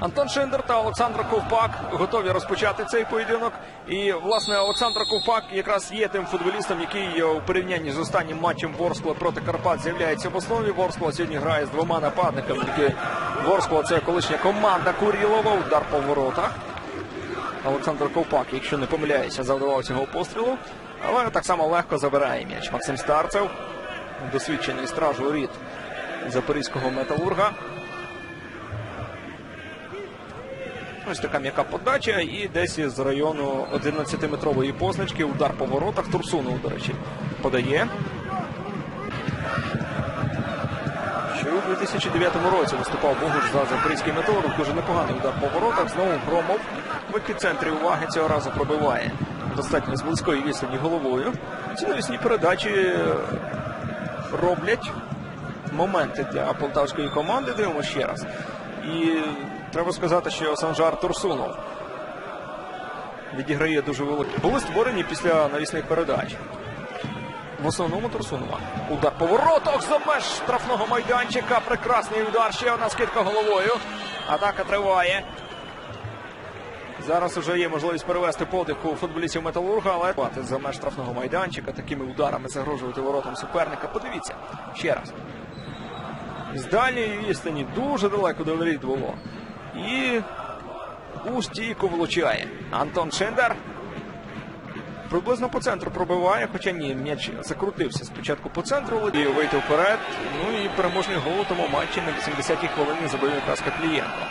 Антон Шиндер та Олександр Ковпак готові розпочати цей поєдинок. І власне Олександр Ковпак якраз є тим футболістом, який е, у порівнянні з останнім матчем Ворскла проти Карпат з'являється в основі. Ворскла сьогодні грає з двома нападниками. Тільки Ворскла це колишня команда Курілова. Удар по воротах. Олександр Ковпак, якщо не помиляюся, завдавав цього пострілу. Але так само легко забирає м'яч. Максим Старцев, досвідчений страж воріт запорізького металурга. Ось така м'яка подача і десь із району 11-метрової позначки удар по воротах. Турсунов, до речі, подає. Що у 2009 році виступав Богуш за запорізький металург. Дуже непоганий удар по воротах. Знову Громов в епіцентрі уваги цього разу пробиває достатньо з близької відстані головою. Ці навісні передачі роблять моменти для полтавської команди. Дивимося ще раз. І треба сказати, що Санжар Турсунов відіграє дуже великі. Були створені після навісних передач. В основному Турсунова. Удар по воротах за меж штрафного майданчика. Прекрасний удар. Ще одна скидка головою. Атака триває. Зараз вже є можливість перевести подих у футболістів Металурга, але за меж штрафного майданчика такими ударами загрожувати воротам суперника. Подивіться ще раз. З дальньої відстані дуже далеко до воріт було. І у стійку влучає. Антон Шиндер. Приблизно по центру пробиває, хоча ні, м'яч закрутився спочатку по центру і вийти вперед. Ну і переможний гол у тому матчі на 80-й хвилині забив якраз Каплієнко.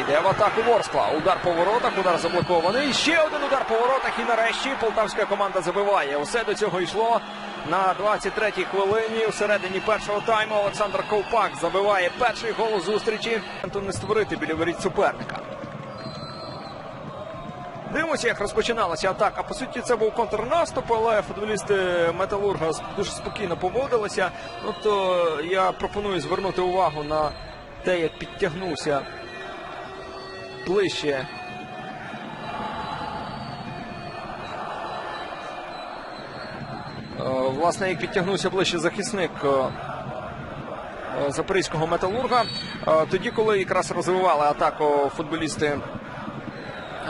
Іде в атаку Ворскла. Удар по воротах, удар заблокований. Ще один удар по воротах. І нарешті полтавська команда забиває. Усе до цього йшло на 23-й хвилині. Всередині першого тайму Олександр Ковпак забиває перший гол у зустрічі. Не створити біля воріт суперника. Дивимося, як розпочиналася атака. По суті, це був контрнаступ, але футболісти Металурга дуже спокійно поводилися. Ну то я пропоную звернути увагу на те, як підтягнувся ближче. Власне, як підтягнувся ближче захисник е, е, запорізького металурга. Е, Тоді, коли якраз розвивали атаку футболісти,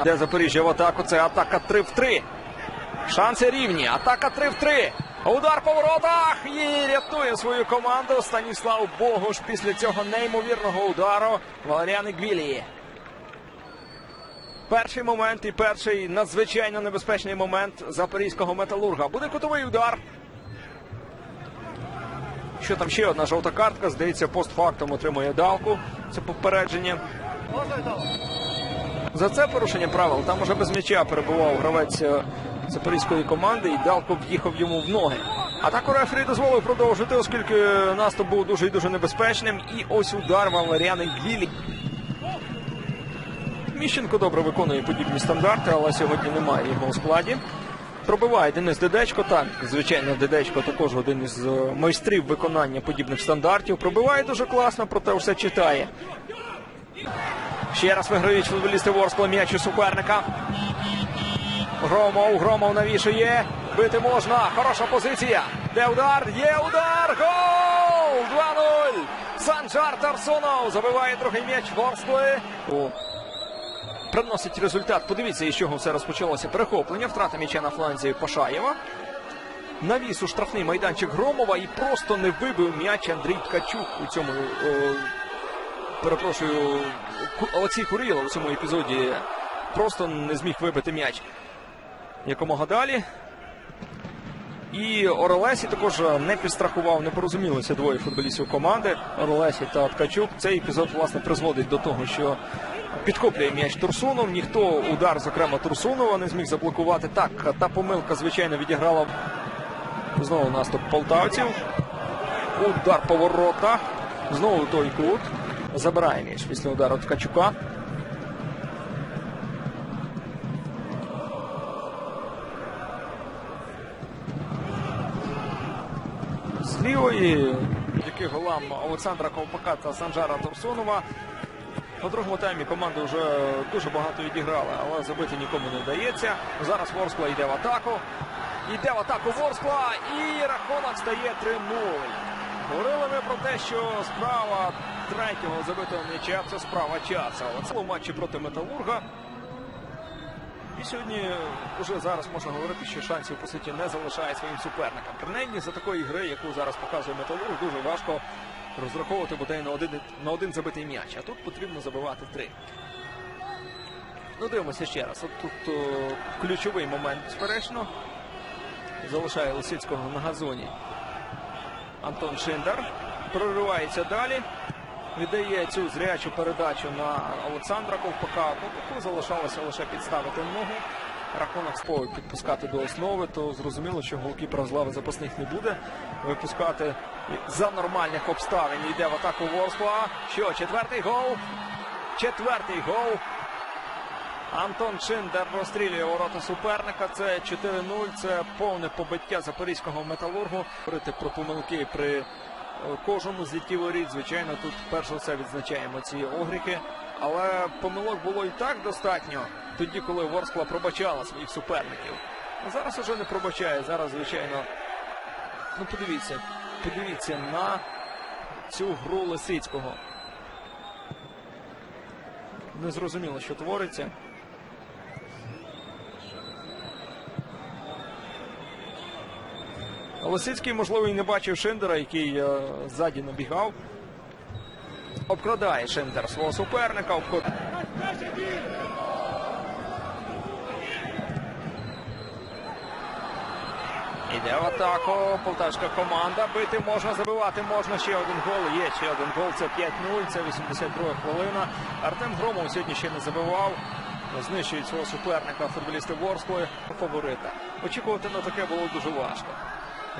де Запоріжжя в атаку, це атака 3 в 3. Шанси рівні. Атака 3 в 3. Удар по воротах і рятує свою команду. Станіслав Богуш після цього неймовірного удару Валеріани Гвілії. Перший момент і перший надзвичайно небезпечний момент запорізького металурга. Буде кутовий удар. Що там ще одна жовта картка? Здається, постфактом отримує далку. Це попередження. За це порушення правил там уже без м'яча перебував гравець е, запорізької команди і далко в'їхав йому в ноги. Атаку рефері дозволив продовжити, оскільки наступ був дуже і дуже небезпечним. І ось удар Валеріани Гвілі. Міщенко добре виконує подібні стандарти, але сьогодні немає його у складі. Пробиває Денис Дедечко. Так, звичайно, Дедечко також один із е, майстрів виконання подібних стандартів. Пробиває дуже класно, проте все читає. Ще раз виграють футболісти Ворскла м'яч у суперника. Громов, Громов навішує. Бити можна. Хороша позиція. Де удар? Є удар! Гол! 2-0! Санжар Тарсунов забиває другий м'яч Ворскли. Приносить результат. Подивіться, із чого все розпочалося. Перехоплення, втрата м'яча на фланзі Пашаєва. Навіс у штрафний майданчик Громова і просто не вибив м'яч Андрій Ткачук у цьому. О, перепрошую, Олексій Курилов у цьому епізоді просто не зміг вибити м'яч. Якомога далі. І Орелесі також не підстрахував, не порозумілися двоє футболістів команди. Орелесі та Ткачук. Цей епізод власне призводить до того, що підхоплює м'яч Турсунов. Ніхто удар, зокрема Турсунова, не зміг заблокувати. Так, та помилка, звичайно, відіграла знову наступ полтавців. Удар по воротах. Знову той кут. Забирає м'яч після удару Ткачука. З лівої, завдяки голам Олександра Ковпака та Санжара Турсунова. У другому таймі команди вже дуже багато відіграли, але забити нікому не вдається. Зараз Ворскла йде в атаку. Йде в атаку Ворскла і рахунок стає 3-0. Говорили ми про те, що справа третього забитого м'яча це справа часа. Оце у матчі проти Металурга. І сьогодні вже зараз можна говорити, що шансів по суті не залишає своїм суперникам. Принаймні за такої гри, яку зараз показує Металург, дуже важко розраховувати бодай на один, на один забитий м'яч. А тут потрібно забивати три. Ну, дивимося ще раз. От тут о, ключовий момент, безперечно. Залишає Лисицького на газоні. Антон Шиндар проривається далі. Віддає цю зрячу передачу на Олександра Ковпака. Таку залишалося лише підставити ногу. Рахунок спою підпускати до основи, то зрозуміло, що голкіпера з лави запасних не буде. Випускати за нормальних обставин йде в атаку Ворскла. Що, четвертий гол? Четвертий гол. Антон Шиндер розстрілює ворота суперника. Це 4-0. Це повне побиття запорізького металургу. Говорити про помилки при е, кожному злітті воріт. Звичайно, тут перш за все відзначаємо ці огріхи. Але помилок було і так достатньо тоді, коли Ворскла пробачала своїх суперників. А зараз уже не пробачає. Зараз, звичайно, ну подивіться, подивіться на цю гру Лисицького. Незрозуміло, що твориться. Лисицький, можливо, і не бачив Шиндера, який е, ззаді набігав. Обкрадає Шиндер свого суперника. Обход... Іде в атаку. Полтавська команда. Бити можна, забивати можна. Ще один гол. Є ще один гол. Це 5-0. Це 82 хвилина. Артем Громов сьогодні ще не забивав. Знищують свого суперника футболісти Ворської. Фаворита. Очікувати на таке було дуже важко.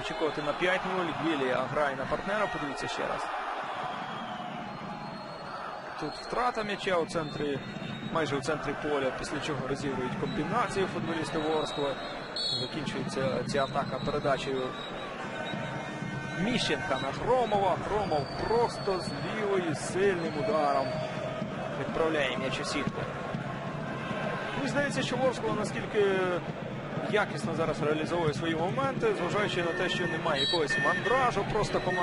Очікувати на 5-0. Гілія грає на партнера. Подивіться ще раз. Тут втрата м'яча у центрі, майже у центрі поля, після чого розігрують комбінації футболісти Ворскли. Закінчується ця атака передачею Міщенка на Громова. Громов просто з лівої сильним ударом відправляє м'яч у сітку. Мені здається, що Ворскла наскільки якісно зараз реалізовує свої моменти, зважаючи на те, що немає якогось мандражу, просто команда.